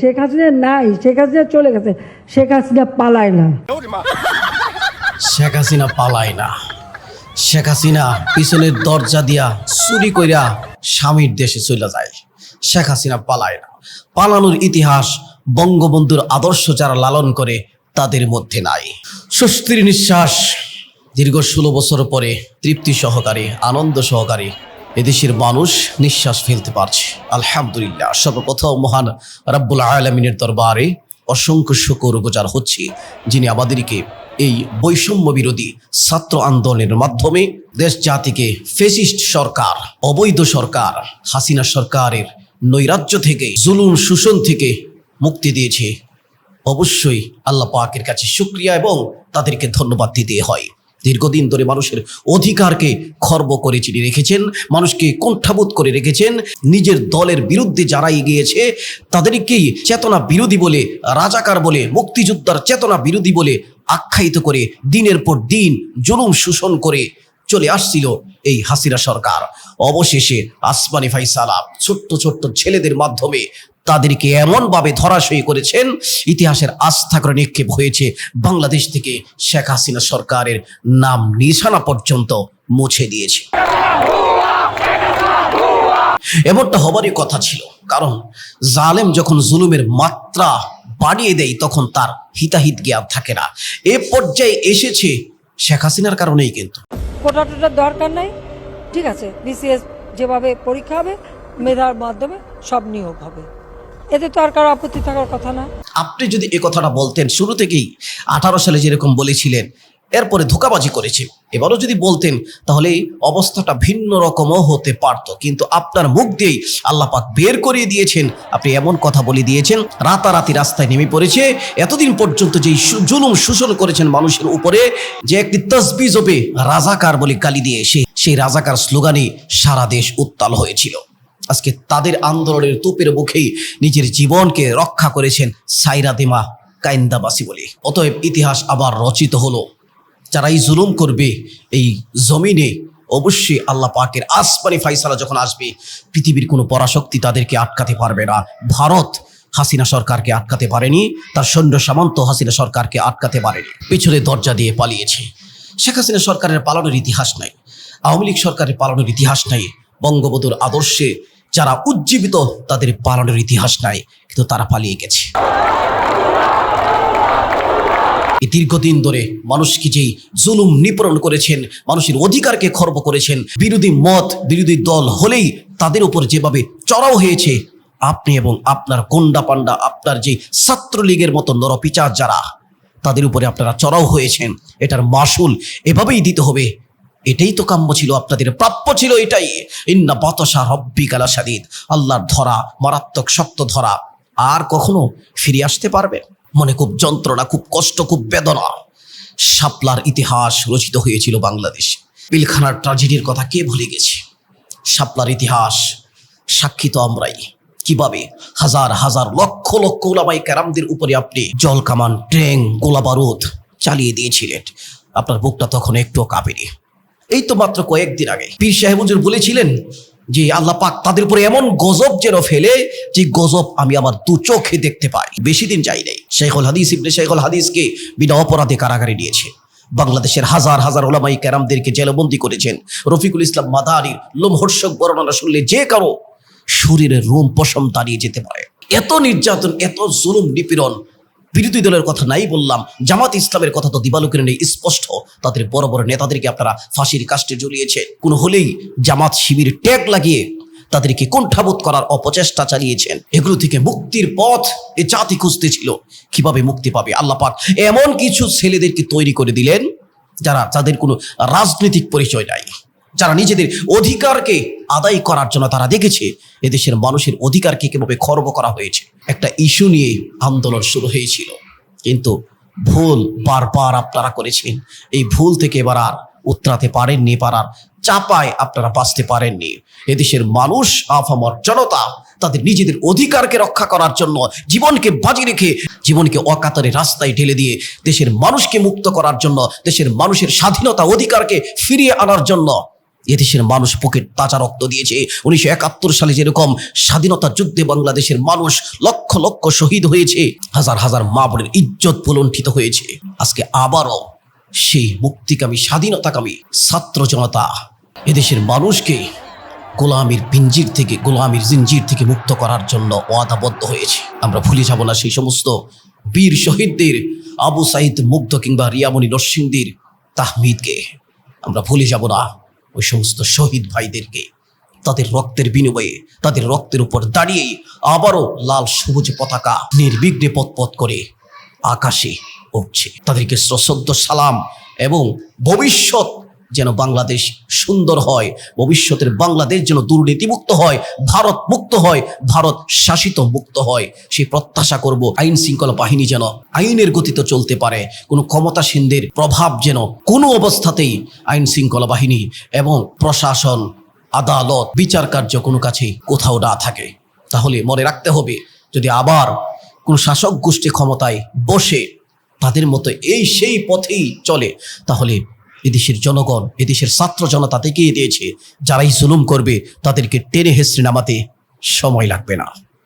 শেখ হাসিনা নাই, শেখ হাসিনা চলে গেছে, শেখ হাসিনা পালায় না। শেখ হাসিনা পালায় না। শেখ হাসিনা পিছনের দরজা দিয়া চুরি কইরা স্বামীর দেশে চলে যায়। শেখ হাসিনা পালায় না। পালানোর ইতিহাস বঙ্গবন্ধুর আদর্শ যারা লালন করে, তাদের মধ্যে নাই। স্বস্তির নিঃশ্বাস দীর্ঘ ষোলো বছর পরে তৃপ্তি সহকারে, আনন্দ সহকারে এদেশের মানুষ নিঃশ্বাস ফেলতে পারছে। আলহামদুলিল্লাহ, সর্বপ্রথম মহান রাব্বুল আলমিনের দরবারে অসংখ্য শুকর উপচার হচ্ছে, যিনি আমাদেরকে এই বৈষম্য বিরোধী ছাত্র আন্দোলনের মাধ্যমে দেশ জাতিকে ফেসিস্ট সরকার, অবৈধ সরকার, হাসিনা সরকারের নৈরাজ্য থেকে, জুলুম শোষণ থেকে মুক্তি দিয়েছে। অবশ্যই আল্লাহ পাকের কাছে শুক্রিয়া এবং তাদেরকে ধন্যবাদ দিতে হয়। দীর্ঘদিন ধরে মানুষের অধিকারকে খর্ব করে চিনি রেখেছেন, মানুষকে কণ্ঠাবোধ করে রেখেছেন, নিজের দলের বিরুদ্ধে যারা এগিয়েছে, তাদেরকেই চেতনা বিরোধী বলে, রাজাকার বলে, মুক্তিযোদ্ধার চেতনা বিরোধী বলে আখ্যায়িত করে দিনের পর দিন জুলুম শোষণ করে চলে আসছিল এই হাসিনা সরকার। অবশেষে আসমানি ফাইসালা ছোট্ট ছোট্ট ছেলেদের মাধ্যমে তাদেরকে এমনভাবে ধরাশয়ী করেছেন, ইতিহাসের আস্থা করে নিক্ষেপ হয়েছে বাংলাদেশ থেকে শেখ হাসিনা সরকারের নাম নিশানা পর্যন্ত মুছে দিয়েছে। এমনটা হবারই কথা ছিল, কারণ জালেম যখন জুলুমের মাত্রা বাড়িয়ে দেয়, তখন তার হিতাহিত জ্ঞান থাকে না। এ পর্যায়ে এসেছে শেখ হাসিনার কারণেই কিন্তু। দরকার নাই, ঠিক আছে, বিসিএস যেভাবে পরীক্ষা হবে, মেধার মাধ্যমে সব নিয়োগ হবে। এতে তো আর কারও আপত্তি থাকার কথা না। আপনি যদি এ কথাটা বলতেন, শুরু থেকেই আঠারো সালে যেরকম বলেছিলেন, এরপরে ধোকাবাজি করেছেন এবারও যদি বলতেন, তাহলে অবস্থাটা ভিন্ন রকমও হতে পারতো। কিন্তু আপনার মুখ দিয়েই আল্লাহ পাক বের করিয়ে দিয়েছেন। আপনি এমন কথা বলে দিয়েছেন, রাতারাতি রাস্তায় নেমে পড়েছে। এতদিন পর্যন্ত যেই জুলুম শোষণ করেছেন মানুষের উপরে, যে একটি তসবিজ হবে রাজাকার বলে গালি দিয়ে সে সেই রাজাকার স্লোগানে সারা দেশ উত্তাল হয়েছিল। আজকে তাদের আন্দোলনের তুপের মুখেই নিজের জীবনকে রক্ষা করেছেন সাইরা দেমা কাইন্দাবাসী বলে। অতএব ইতিহাস আবার রচিত হলো। যারা এই জুলুম করবে, এই জমিনে অবশ্যই আল্লাহ পাকের আসমানি ফাইসালা যখন আসবে, পৃথিবীর কোনো পরাশক্তি তাদেরকে আটকাতে পারবে না। ভারত হাসিনা সরকারকে আটকাতে পারেনি, তার সৈন্য সামন্ত হাসিনা সরকারকে আটকাতে পারেনি। পিছনে দরজা দিয়ে পালিয়েছে। শেখ হাসিনা সরকারের পালনের ইতিহাস নাই। আওয়ামী লীগ সরকারের পালনের ইতিহাস নাই। বঙ্গবন্ধুর আদর্শে যারা উজ্জীবিত তাদের পালনের ইতিহাস নাই, কিন্তু তারা পালিয়ে গেছে। এই দীর্ঘদিন ধরে মানুষকে যেই জুলুম নিপরণ করেছেন, মানুষের অধিকারকে খর্ব করেছেন, বিরোধী মত, বিরোধী দল হলেই তাদের উপর যেভাবে চড়াও হয়েছে, আপনি এবং আপনার গন্ডা পান্ডা আপনার যে ছাত্রলীগের মতো নরপিচার যারা, তাদের উপরে আপনারা চড়াও হয়েছেন, এটার মাসুল এভাবেই দিতে হবে। এটাই তো কাম্য ছিল, আপনাদের প্রাপ্য ছিল এটাই। ইন্না বাতসা রব্বি কালা সাদিদ আল্লাহর ধরা, মারাত্মক শক্ত ধরা, আর কখনো ফিরে আসতে পারবে মনে খুব যন্ত্রণা, খুব কষ্ট, খুব বেদনা। শাপলার ইতিহাস রচিত হয়েছিল বাংলাদেশ। পিলখানার ট্রাজেডির কথা কে ভুলে গেছে? শাপলার ইতিহাস সাক্ষী তো আমরাই। কীভাবে? হাজার হাজার, লক্ষ লক্ষ ওলামাই ক্যারামদের উপরে আপনি জল কামান ট্রেং গোলা চালিয়ে দিয়েছিলেন। আপনার বুকটা তখন একটু কাঁপেনি। এই তো মাত্র কয়েকদিন আগে। পীর সাহেব হুজুর বলেছিলেন যে, আল্লাহ পাক তাদের উপরে এমন গজব যেন ফেলে যে, গজব আমি আমার দু চোখে দেখতে পাই। বেশি দিন যাই নাই। শেখুল হাদিস ইবনে শেখুল হাদিসকে বিনা অপরাধে কারাগারে নিয়েছে। বাংলাদেশের হাজার হাজার ওলামাই ক্যারামদেরকে জেলবন্দি করেছেন। রফিকুল ইসলাম মাদারির লোমহর্ষক বর্ণনা শুনলে যে কারও শরীরের রোম পশম দাঁড়িয়ে যেতে পারে। এত নির্যাতন, এত জুলুম, নিপীড়ন বিরোধী দলের কথা নাই বললাম, জামাত ইসলামের কথা তো দিবালোকের নেই, স্পষ্ট। তাদের বড় বড় নেতাদেরকে আপনারা ফাঁসির কাষ্টে জড়িয়েছে। কোন হলেই জামাত শিবির ট্যাগ লাগিয়ে তাদেরকে কণ্ঠাবোধ করার অপচেষ্টা চালিয়েছেন। এগুলো থেকে মুক্তির পথ এ জাতি খুঁজতে ছিল। কীভাবে মুক্তি পাবে? আল্লাহ পাক এমন কিছু ছেলেদেরকে তৈরি করে দিলেন, যারা যাদের কোনো রাজনৈতিক পরিচয় নাই। যারা নিজেদের অধিকারকে আদায় করার জন্য তারা দেখেছে, এদেশের মানুষের অধিকারকে কীভাবে খর্ব করা হয়েছে। একটা ইস্যু নিয়ে আন্দোলন শুরু হয়েছিল। কিন্তু ভুল বারবার আপনারা করেছেন। এই ভুল থেকে এবার আর উতরাতে পারেননি পারার চাপায় আপনারা বাঁচতে পারেননি। এদেশের মানুষ, আফামর জনতা, তাদের নিজেদের অধিকারকে রক্ষা করার জন্য জীবনকে বাজি রেখে জীবনকে অকাতরে রাস্তায় ঢেলে দিয়ে দেশের মানুষকে মুক্ত করার জন্য, দেশের মানুষের স্বাধীনতা অধিকারকে ফিরিয়ে আনার জন্য এদেশের মানুষ পকেট তাজা রক্ত দিয়েছে। উনিশশো একাত্তর সালে যেরকম স্বাধীনতা যুদ্ধে বাংলাদেশের মানুষ লক্ষ লক্ষ শহীদ হয়েছে, হাজার হাজার মা বোনের ইজ্জত পুলণ্ঠিত হয়েছে। আজকে আবারও সেই মুক্তিকামী, স্বাধীনতাকামী ছাত্র জনতা এদেশের মানুষকে গোলামির পিঞ্জির থেকে, গোলামির জিঞ্জির থেকে মুক্ত করার জন্য ওয়াদাবদ্ধ হয়েছে। আমরা ভুলে যাব না সেই সমস্ত বীর শহীদদের, আবু সাইদ মুগ্ধ কিংবা রিয়ামণি নরসিংদীর তাহমিদকে। আমরা ভুলে যাব না ওই সমস্ত শহীদ ভাইদেরকে তাদের রক্তের বিনিময়ে, তাদের রক্তের উপর দাঁড়িয়ে আবারও লাল সবুজ পতাকা নির্বিঘ্নে পথ করে আকাশে উঠছে। তাদেরকে সশ্রদ্ধ সালাম এবং ভবিষ্যৎ যেন বাংলাদেশ সুন্দর হয়, ভবিষ্যতের বাংলাদেশ যেন দুর্নীতিমুক্ত হয়, ভারত মুক্ত হয়, ভারত শাসিত মুক্ত হয়। সেই প্রত্যাশা করব আইন শৃঙ্খলা বাহিনী যেন আইনের গতিতে চলতে পারে, কোনো ক্ষমতাসীনদের প্রভাব যেন কোনো অবস্থাতেই আইন শৃঙ্খলা বাহিনী এবং প্রশাসন, আদালত, বিচার কার্য কোনো কাছেই কোথাও না থাকে। তাহলে মনে রাখতে হবে, যদি আবার কোনো শাসক গোষ্ঠী ক্ষমতায় বসে তাদের মতো এই সেই পথেই চলে, তাহলে এদেশের জনগণ, এদেশের ছাত্র জনতা দেখিয়ে দিয়েছে। যারাই জুলুম করবে, তাদেরকে টেনে হেসড়ে নামাতে সময় লাগবে না।